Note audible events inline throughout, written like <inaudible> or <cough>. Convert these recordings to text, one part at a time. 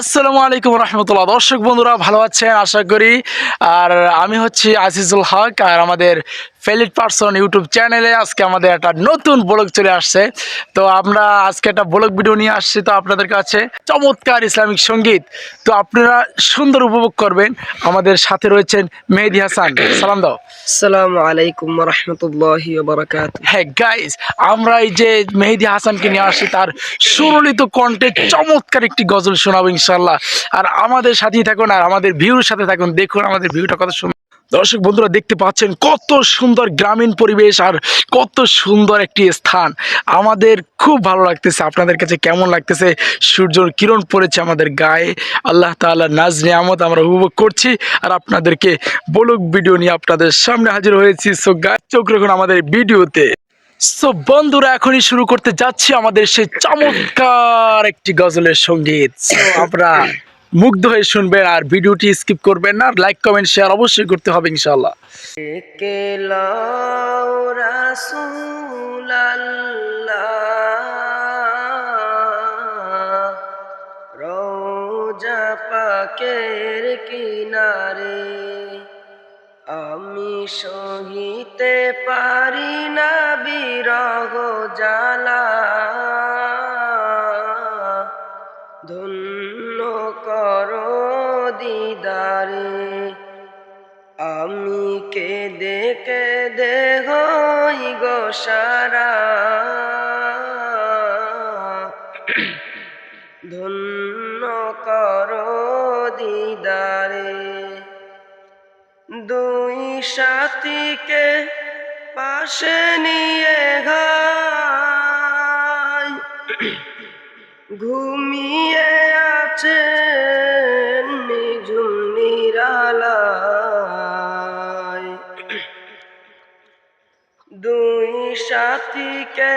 আসসালামু আলাইকুম রহমতুল্লাহ। দর্শক বন্ধুরা, ভালো আছেন? আশা করি। আর আমি হচ্ছি আজিজুল হক, আর আমাদের ফেলিট পার্সন ইউটিউব চ্যানেলে আজকে আমাদের একটা নতুন ব্লগ চলে আসছে। তো আমরা আজকে একটা ব্লগ ভিডিও নিয়ে আসছি তো আপনাদের কাছে। চমৎকার ইসলামিক সংগীত। তো আপনারা সুন্দর উপভোগ করবেন। আমাদের সাথে রয়েছেন মেহেদি হাসান। সালাম দাও। সালাম আলাইকুম রহমতুল্লাহি বারাকাত হ্যাঁ গাইজ আমরা এই যে মেহেদি হাসানকে নিয়ে আসছি তার সুরলিত কণ্ঠে চমৎকার একটি গজল শোনাবো ইনশাল্লাহ আর আমাদের সাথেই থাকুন আর আমাদের ভিউর সাথে থাকুন। দেখুন আমাদের ভিউটা কত সুন্দর। দর্শক বন্ধুরা দেখতে পাচ্ছেন কত সুন্দর গ্রামীণ পরিবেশ আর কত সুন্দর একটি স্থান। আমাদের খুব ভালো লাগতেছে, আপনাদের কাছে কেমন লাগতেছে? সূর্যর কিরণ পড়েছে আমাদের গায়ে। আল্লাহ তাআলার নাজ নিয়ামত আমরা উপভোগ করছি আর আপনাদেরকে বলুক ভিডিও নিয়ে আপনাদের সামনে হাজির হয়েছি। সো গাছ চোখ রাখুন আমাদের ভিডিওতে। সো বন্ধুরা, এখনই শুরু করতে যাচ্ছি আমাদের সেই চমৎকার একটি গজলের সংগীত। আপনারা মুগ্ধ হয়ে শুনবেন আর ভিডিওটি স্কিপ করবেন না। লাইক, কমেন্ট, শেয়ার অবশ্যই করতে হবে ইনশাল্লাহ পাকের কিনারে, আমি সহিতে পারি না বিরহ জ্বালা। আমি কেঁদে কেঁদে হই গো সারা। ধন্য করো দিদারে, দুই সাথীকে পাশে নিয়ে ঘাই। ঘুমিয়ে আছে নিঝুম নিরালায় সাথীকে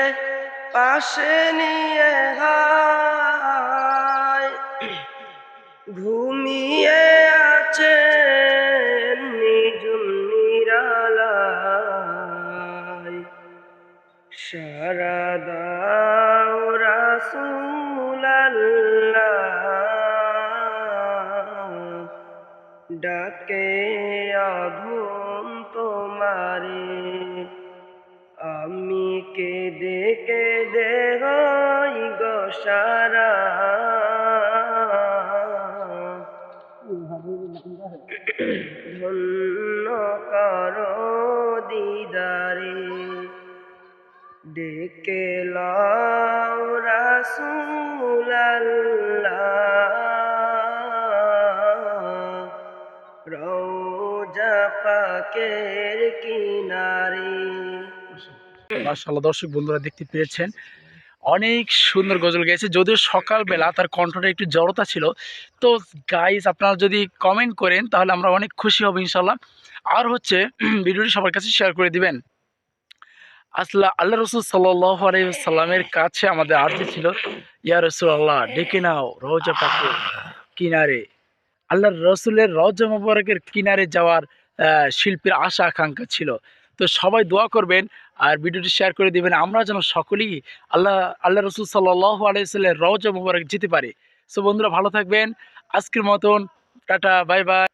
পাশে নিয়ে হায় ঘুমিয়ে আছে নিঝুম নিরালায়। সারা দাও রাসূল আল্লাহ। ডাকে আধম তোমারে কেঁদে কেঁদে হই গো সারা। ধন্য করো দিদারে ডেকে রোজা পাকের কিনারে মাশাআল্লাহ, দর্শক বন্ধুরা দেখতে পেয়েছেন। অনেক সুন্দর গজল গেয়েছে, যদিও সকালবেলা তার কণ্ঠটা একটু জড়তা ছিল। তো গাইজ আপনারা যদি কমেন্ট করেন, তাহলে আমরা অনেক খুশি হব ইনশাল্লাহ আর হচ্ছে, <clears throat> ভিডিওটি সবার কাছে শেয়ার করে দিবেন। আসলে আল্লাহ রসুল সাল্লাহ আলাইসাল্লামের কাছে আমাদের আর্জি ছিল, ইয়া রসুল আল্লাহ ডেকে নাও রোজা পাকে কিনারে। আল্লাহ রসুলের রজা মোবারকের কিনারে যাওয়ার শিল্পীর আশা আকাঙ্ক্ষা ছিল। তো সবাই দোয়া করবেন আর ভিডিওটি শেয়ার করে দেবেন। আমরা যেন সকলেই আল্লাহ আল্লাহ রসুল সাল্লাহ আলাইসাল্লাহ রওজা মুবারক যেতে পারি। সো বন্ধুরা, ভালো থাকবেন। আজকের মতন, টাটা বাই বাই